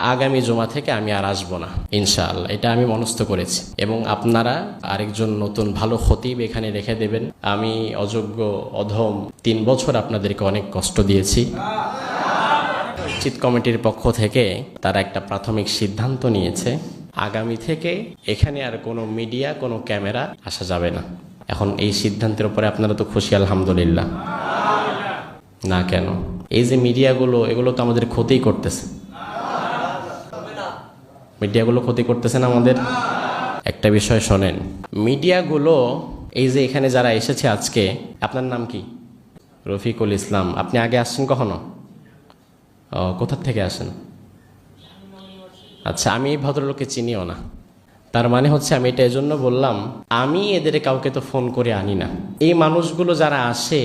আগামী জমা থেকে আমি আর আসব না, ইনশাআল্লাহ। এটা আমি মনস্থ করেছি। এবং আপনারা আরেকজন নতুন ভালো খতিব এখানে রেখে দেবেন। আমি অযোগ্য অধম তিন বছর আপনাদেরকে অনেক কষ্ট দিয়েছি। চিত কমিটির পক্ষ থেকে তারা একটা প্রাথমিক সিদ্ধান্ত নিয়েছে। আগামী থেকে এখানে আর কোনো মিডিয়া, কোনো ক্যামেরা আসা যাবে না। এখন এই সিদ্ধান্তের উপরে আপনারা তো খুশি, আলহামদুলিল্লাহ। না কেন? এই যে মিডিয়াগুলো, এগুলো তো আমাদের ক্ষতি করতেছে। মিডিয়াগুলো ক্ষতি করতেছেন আমাদের। একটা বিষয় শোনেন, মিডিয়াগুলো, এই যে এখানে যারা এসেছে আজকে, আপনার নাম কি? রফিকুল ইসলাম, আপনি আগে আসছেন কখনো? ও, কোথার থেকে আসেন? আচ্ছা আমি এই ভদ্রলোককে চিনিও না। তার মানে হচ্ছে আমি এটা এজন্য বললাম, আমি এদের কাউকে তো ফোন করে আনি না। এই মানুষগুলো যারা আসে,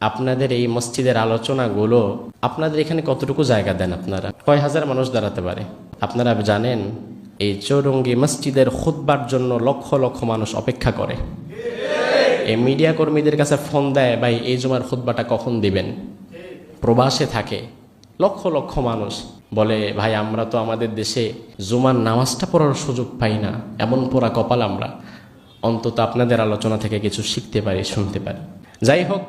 আপনাদের এই মসজিদের আলোচনাগুলো, আপনাদের এখানে কতটুকু জায়গা দেন আপনারা? কয় হাজার মানুষ দাঁড়াতে পারে? আপনারা জানেন, এই চৌরঙ্গি মসজিদের খুতবার জন্য লক্ষ লক্ষ মানুষ অপেক্ষা করে। এই মিডিয়া কর্মীদের কাছে ফোন দেয়, ভাই, এই জমার খুতবাটা কখন দিবেন? প্রবাসে থাকে। লক্ষ লক্ষ মানুষ বলে, ভাই, আমরা তো আমাদের দেশে জুমার নামাজটা পড়ার সুযোগ পাই না। এমন পোড়া কপাল আমরা। অন্তত আপনাদের আলোচনা থেকে কিছু শিখতে পারি, শুনতে পারি। যাই হোক,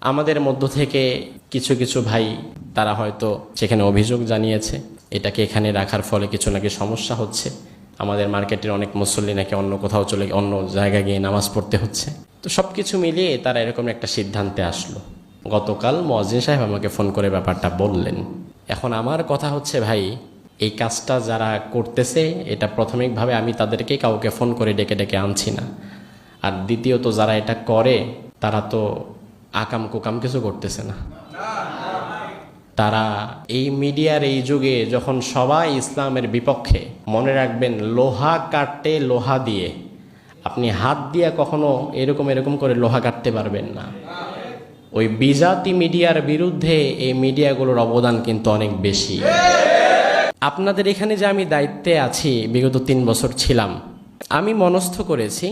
আমাদের মধ্য থেকে কিছু কিছু ভাই, তারা হয়তো সেখানে অভিযোগ জানিয়েছে। এটাকে এখানে রাখার ফলে কিছু নাকি সমস্যা হচ্ছে। আমাদের মার্কেটের অনেক মুসল্লি নাকি অন্য কোথাও চলে, অন্য জায়গায় গিয়ে নামাজ পড়তে হচ্ছে। তো সব কিছু মিলিয়ে তারা এরকম একটা সিদ্ধান্তে আসলো। গতকাল মজিন সাহেব আমাকে ফোন করে ব্যাপারটা বললেন। এখন আমার কথা হচ্ছে, ভাই, এই কাজটা যারা করতেছে, এটা প্রাথমিকভাবে আমি তাদেরকে কাউকে ফোন করে ডেকে ডেকে আনছি না। আর দ্বিতীয়ত, যারা এটা করে, তারা তো আকাম কুকাম কিছু করতেছে না। তারা এই মিডিয়ার এই যুগে যখন সবাই ইসলামের বিপক্ষে মনে রাখবেন লোহা কাটতে লোহা দিয়ে, আপনি হাত দিয়ে কখনো এরকম এরকম করে লোহা কাটতে পারবেন না। ওই বিজাতি মিডিয়ার বিরুদ্ধে এই মিডিয়াগুলোর অবদান কিন্তু অনেক বেশি। আপনাদের এখানে যে আমি দায়িত্বে আছি, বিগত তিন বছর ছিলাম, আমি মনস্থ করেছি,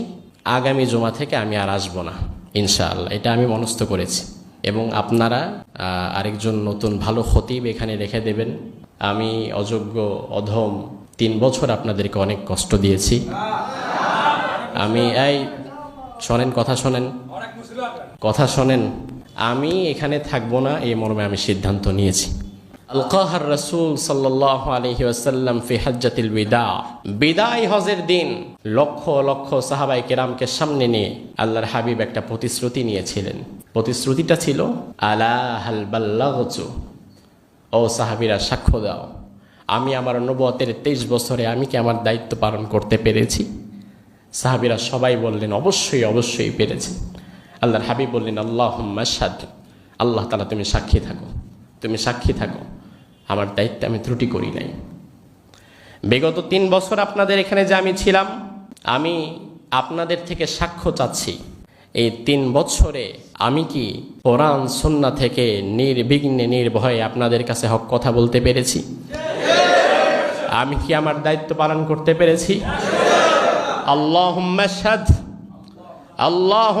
আগামী জমা থেকে আমি আর আসব না, ইনশাআল্লাহ, এটা আমি মনস্থ করেছি। এবং আপনারা আরেকজন নতুন ভালো খতিব এখানে রেখে দেবেন। আমি অযোগ্য অধম তিন বছর আপনাদেরকে অনেক কষ্ট দিয়েছি। আমি, এই, শোনেন, কথা শোনেন। কথা শোনেন, আমি এখানে থাকব না, এই মর্মে আমি সিদ্ধান্ত নিয়েছি। আলকাহার রসুল সাল্লাহ আলহি আসাল্লাম ফি হজ্জাতিল বিদা। বিদায় হজের দিন লক্ষ লক্ষ সাহাবাই কেরামকে সামনে নিয়ে আল্লাহর হাবিব একটা প্রতিশ্রুতি নিয়েছিলেন। প্রতিশ্রুতিটা ছিল, আলা হাল বাল্লাগচু ও সাহাবিরা, সাক্ষ্য দাও। আমি আমার নবতের তেইশ বছরে আমি কি আমার দায়িত্ব পালন করতে পেরেছি? সাহাবিরা সবাই বললেন, অবশ্যই অবশ্যই পেরেছে। আল্লাহর হাবিব বললেন আল্লাহ মাসাদ আল্লাহ তালা তুমি সাক্ষী থাকো, তুমি সাক্ষী থাকো। আমার দায়িত্বে আমি ত্রুটি করি নাই। বিগত তিন বছর আপনাদের এখানে যে আমি ছিলাম, আমি আপনাদের থেকে সাক্ষ্য চাচ্ছি। এই তিন বছরে আমি কি কোরআন সন্না থেকে নির্বিঘ্নে নির্ভয়ে আপনাদের কাছে হক কথা বলতে পেরেছি? আমি কি আমার দায়িত্ব পালন করতে পেরেছি? আল্লাহ আল্লাহ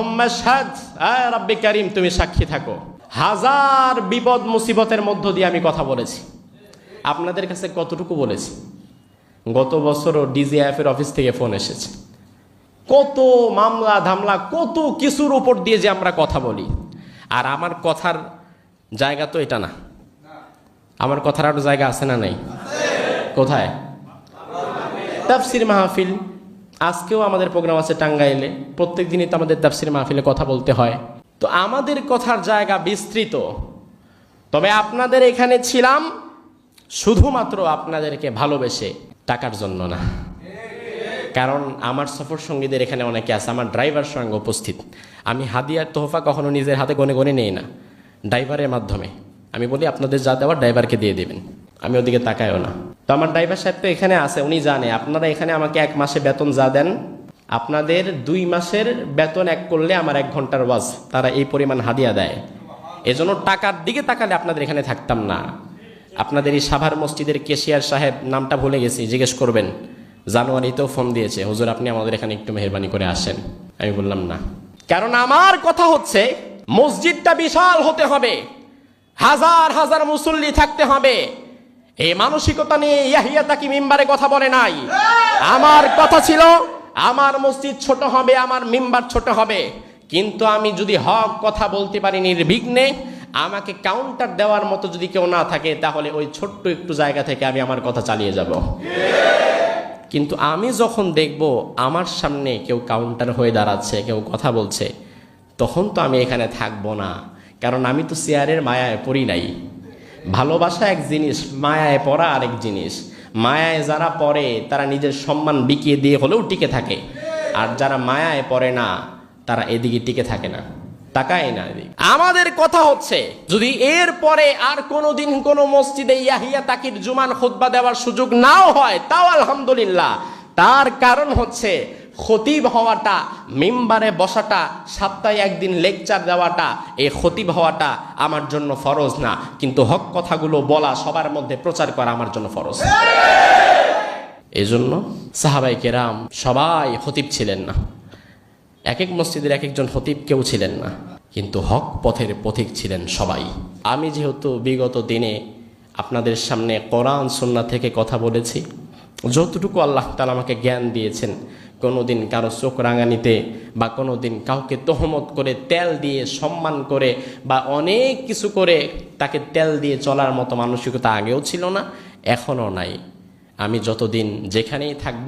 তুমি সাক্ষী থাকো। হাজার বিপদ, মুসিবতের মধ্য দিয়ে আমি কথা বলেছি। আপনাদের কাছে কতটুকু বলেছি? গত বছরও ডিজিএফ এর অফিস থেকে ফোন এসেছে। কত মামলা ধামলা, কত কিছুর উপর দিয়ে যে আমরা কথা বলি। আর আমার কথার জায়গা তো এটা না। আমার কথার আরও জায়গা আছে না নাই? কোথায়? তাফসির মাহফিল। আজকেও আমাদের প্রোগ্রাম আছে টাঙ্গাইলে। প্রত্যেক দিনই তো আমাদের তাফসির মাহফিলে কথা বলতে হয়। তো আমাদের কথার জায়গা বিস্তৃত। তবে আপনাদের এখানে ছিলাম শুধুমাত্র আপনাদেরকে ভালোবেসে টাকার জন্য না। কারণ আমার সফর সঙ্গীদের এখানে অনেকে আছে, আমার ড্রাইভার সঙ্গে উপস্থিত। আমি হাদিয়ার তোহফা কখনো নিজের হাতে গনে গনে নেই না, ড্রাইভারের মাধ্যমে। আমি বলি, আপনাদের যা দেওয়ার ড্রাইভারকে দিয়ে দেবেন, আমি ওদিকে তাকায়ও না। তো আমার ড্রাইভার সাহেব তো এখানে আছে, উনি জানে, আপনারা এখানে আমাকে এক মাসে বেতন যা দেন, আপনাদের দুই মাসের বেতন এক করলে আমার এক ঘণ্টার ওয়াজ, তারা এই পরিমাণ হাদিয়া দেয়। এজন্য টাকার দিকে তাকালে আপনাদের এখানে থাকতাম না। আপনাদের এই সাভার মসজিদের কেশিয়ার সাহেব নামটা ভুলে গেছি, জিজ্ঞেস করবেন। জানুয়ারিতেও ফোন দিয়েছে, হুজুর, আপনি আমাদের এখানে একটু মেহরবানি করে আসেন। আমি বললাম, না। কারণ আমার কথা হচ্ছে, মসজিদটা বিশাল হতে হবে। হাজার হাজার মুসল্লি থাকতে হবে। এই মানসিকতা নিয়ে ইয়াহিয়া তাকি মিম্বারে কথা বলে নাই। আমার কথা ছিল, আমার মসজিদ ছোট হবে, আমার মিম্বার ছোট হবে। কিন্তু আমি যদি হক কথা বলতে পারি নির্বিঘ্নে আমাকে কাউন্টার দেওয়ার মতো যদি কেউ না থাকে, তাহলে ওই ছোট্ট একটু জায়গা থেকে আমি আমার কথা চালিয়ে যাব। কিন্তু আমি যখন দেখব আমার সামনে কেউ কাউন্টার হয়ে দাঁড়াচ্ছে, কেউ কথা বলছে, তখন তো আমি এখানে থাকব না। কারণ আমি তো চেয়ারের মায়ায় পড়ি নাই। ভালোবাসা এক জিনিস, মায়ায় পড়া আরেক জিনিস। মায়ায় যারা পড়ে, তারা নিজের সম্মান বিকিয়ে দিয়ে হলেও টিকে থাকে। আর যারা মায়ায় পড়ে না, তারা এদিকে টিকে থাকে না। তাকায় না আমাদের কথা হচ্ছে যদি এর পরে আর কোনোদিন কোনো মসজিদে ইয়াহিয়া তাকির জুমান খুতবা দেওয়ার সুযোগ নাও হয় তাও আলহামদুলিল্লাহ। তার কারণ হচ্ছে খতিব হওয়াটা মিম্বারে বসাটা সপ্তাহে একদিন লেকচার দেওয়াটা এই খতিব হওয়াটা আমার জন্য ফরজ না। কিন্তু হক কথাগুলো বলা সবার মধ্যে প্রচার করা আমার জন্য ফরজ। এজন্য সাহাবাই কেরাম সবাই খতিব ছিলেন না। এক এক মসজিদের এক একজন হতিব কেউ ছিলেন না, কিন্তু হক পথের পথিক ছিলেন সবাই। আমি যেহেতু বিগত দিনে আপনাদের সামনে কোরআন সুন্না থেকে কথা বলেছি, যতটুকু আল্লাহ তালা আমাকে জ্ঞান দিয়েছেন, কোনোদিন কারও চোখ রাঙানিতে বা কোনো দিন কাউকে তহমত করে তেল দিয়ে সম্মান করে বা অনেক কিছু করে তাকে তেল দিয়ে চলার মতো মানসিকতা আগেও ছিল না, এখনও নাই। আমি যতদিন যেখানেই থাকব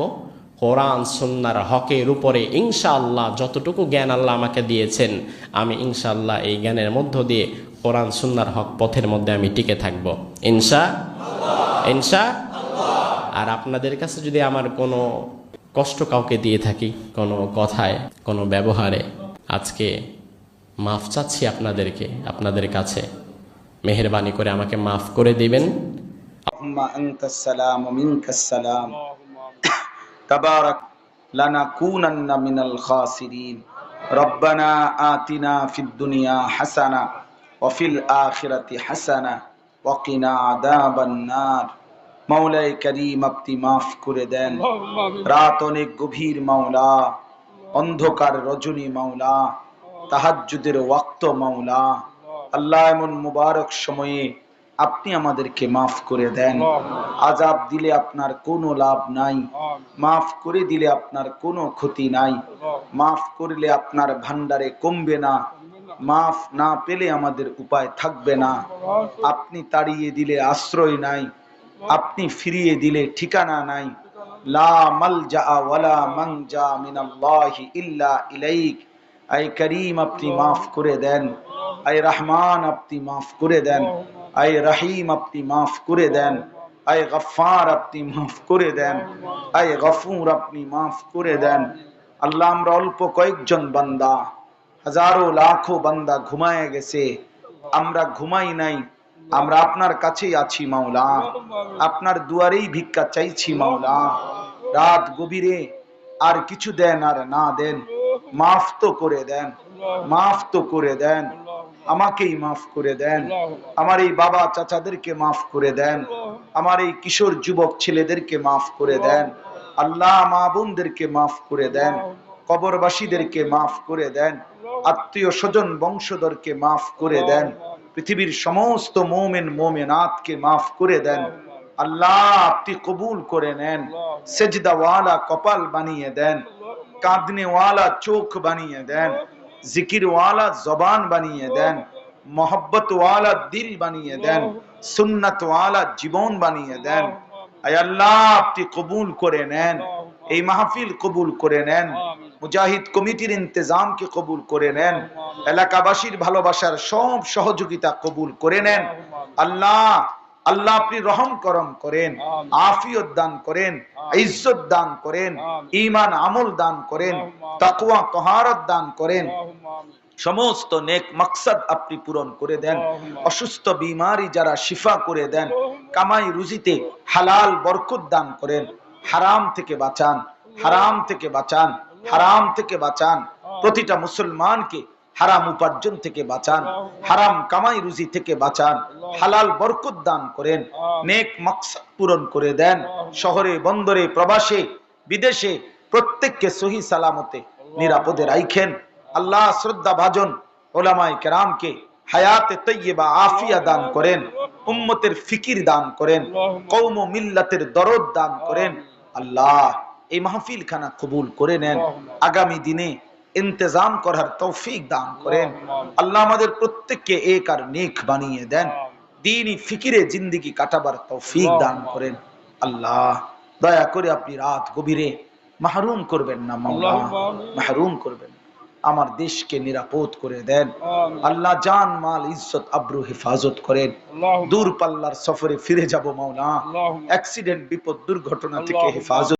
কোরআন সুন্নার হকের উপরে ইনশাআল্লাহ যতটুকু জ্ঞান আল্লাহ আমাকে দিয়েছেন, আমি ইনশাআল্লাহ এই জ্ঞানের মধ্য দিয়ে কোরআন সুন্নার হক পথের মধ্যে আমি টিকে থাকব। ইনশা ইনশা, আর আপনাদের কাছে যদি আমার কোনো কষ্ট কাউকে দিয়ে থাকি, কোনো কথায়, কোনো ব্যবহারে, আজকে মাফ চাচ্ছি আপনাদেরকে, আপনাদের কাছে। মেহরবানি করে আমাকে মাফ করে দিবেন। আল্লাহ تبارك لنكونن من الخاسرين ربنا آتنا في الدنيا حسنة وفي الآخرة حسنة وقنا عذاب النار মৌলাই করিম আপনি মাফ করে দেন রাত অনেক গভীর মাওলা অন্ধকার রজনী মাওলা তাহাজ্জুদের ওয়াক্ত মাওলা আল্লাহ এমন মুবারক সময়ে আপনি আমাদেরকে মাফ করে দেন। আজাব দিলে আপনার কোনো লাভ নাই। মাফ করে দিলে আপনার কোনো ক্ষতি নাই। মাফ করলে আপনার ভান্ডারে কমবে না। মাফ না পেলে আমাদের উপায় থাকবে না। আপনি তাড়িয়ে দিলে আশ্রয় নাই। আপনি ফিরিয়ে দিলে ঠিকানা নাই। লা মালজা ওয়ালা মানজা মিনাল্লাহি ইল্লা ইলাইক। আই করিম আপনি মাফ করে দেন। আই রহমান আপনি মাফ করে দেন। আই রহিম আপনি মাফ করে দেন। আই গফার আপনি মাফ করে দেন। আই গফুর আপনি মাফ করে দেন। আল্লাহ, আমরা অল্প কয়েকজন বান্দা। হাজারো, লাখো বান্দা ঘুমায় গেছে। আমরা ঘুমাই নাই। আমরা আপনার কাছেই আছি মাওলা। আপনার দুয়ারেই ভিক্ষা চাইছি মাওলা। রাত গভীরে আর কিছু দেন আর না দেন। মাফ তো করে দেন। মাফ তো করে দেন। আমাকেই মাফ করে দেন। আমার এই বাবা চাচাদেরকে মাফ করে দেন। আমার এই কিশোর যুবক ছেলেদেরকে মাফ করে দেন। আল্লাহ মা বোনদেরকে মাফ করে দেন। কবরবাসীদেরকে মাফ করে দেন। আত্মীয় স্বজন বংশধরকে মাফ করে দেন। পৃথিবীর সমস্ত মোমেন মোমেনাথকে মাফ করে দেন। আল্লাহ আপনি কবুল করে নেন। সেজদাওয়ালা কপাল বানিয়ে দেন। কাঁদনেওয়ালা চোখ বানিয়ে দেন। জিকিরওয়ালা জবান বানিয়ে দেন, মোহব্বতওয়ালা দিল বানিয়ে দেন, সুন্নতওয়ালা জীবন বানিয়ে দেন। আল্লাহ, আপনি কবুল করে নেন, এই মাহফিল কবুল করে নেন, মুজাহিদ কমিটির ইন্তজামকে কবুল করে নেন, এলাকাবাসীর ভালোবাসার সব সহযোগিতা কবুল করে নেন। আল্লাহ আল্লাহ আপনি রহম করম করেন আফিয়ত দান করেন ইজ্জত দান করেন ইমান আমল দান করেন তাকওয়া তহারত দান করেন। সমস্ত নেক মাকসাদ আপনি পূরণ করে দেন। অসুস্থ বিমারি যারা শিফা করে দেন কামাই রুজিতে হালাল বরকত দান করেন। হারাম থেকে বাঁচান হারাম থেকে বাঁচান হারাম থেকে বাঁচান। প্রতিটা মুসলমানকে হারাম উপার্জন থেকে বাঁচান, হারাম কামাই রুজি থেকে বাঁচান, হালাল বরকত দান করেন, নেক মাকসাদ পূরণ করে দেন, শহরে, বন্দরে, প্রবাসে, বিদেশে প্রত্যেককে সহি সালামতে নিরাপদে রাইখেন। আল্লাহ শ্রদ্ধা ভাজন ওলামাই কেরামকে হায়াতে তৈয়বা, আফিয়া দান করেন, উম্মতের ফিকির দান করেন কৌম মিল্লাতের দরদ দান করেন। আল্লাহ এই মাহফিল খানা কবুল করে নেন। আগামী দিনে ইন্তজাম করার তৌফিক দান করেন। আল্লাহ। আমাদের প্রত্যেককে এক আর নেক বানিয়ে দেন। দিনই ফিকিরে জিন্দিগি কাটাবার তৌফিক দান করেন। আল্লাহ দয়া করে আপনি রাত গভীরে মাহরুম করবেন না মাওলা। মাহরুম করবেন আমার দেশকে নিরাপদ করে দেন। আল্লাহ জান মাল ইজ্জত আব্রু হেফাজত করেন। দূর পাল্লার সফরে ফিরে যাব মাওলা। অ্যাক্সিডেন্ট বিপদ দুর্ঘটনা থেকে হেফাজত